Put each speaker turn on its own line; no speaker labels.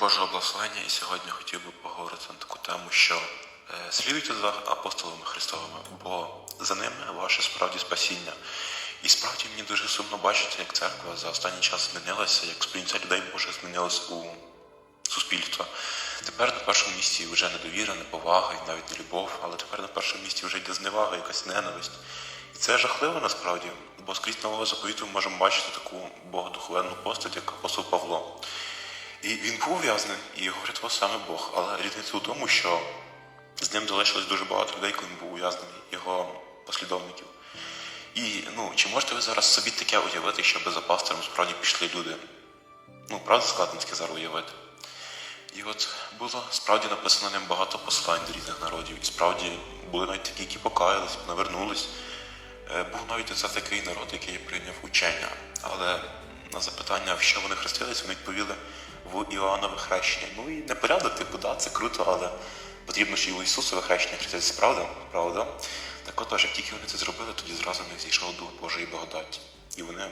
Божого благословення і сьогодні хотів би поговорити на таку тему, що е, слідуйте за апостолами Христовими, бо за ними ваше справді спасіння. І справді мені дуже сумно бачити, як церква за останній час змінилася, як сприйняття людей Боже змінилося у суспільства. Тепер на першому місці вже недовіра, неповага і навіть не любов, але тепер на першому місці вже йде зневага, якась ненависть. І це жахливо насправді, бо скрізь нового заповіту ми можемо бачити таку богодуховенну постать, як апостол Павло. І він був ув'язнений, і його врятував саме Бог. Але різниця у тому, що з ним залишилось дуже багато людей, коли він був ув'язнений, його послідовників. І ну, чи можете ви зараз собі таке уявити, щоб за пастором справді пішли люди? Ну, правда, складно таке зараз уявити. І от було справді написано ним багато послань до різних народів. І справді були навіть такі, які покаялись, навернулись. Е, Був навіть це такий народ, який прийняв учення. Але на запитання, в що вони хрестились, вони відповіли в Іоаннове хрещення. Ну і непорядок, типу, да, це круто, але потрібно ж і у Ісусове хрещення хреститися, правда? Правда? Так отож, як тільки вони це зробили, тоді зразу не зійшов Дух Божої благодаті. І вони.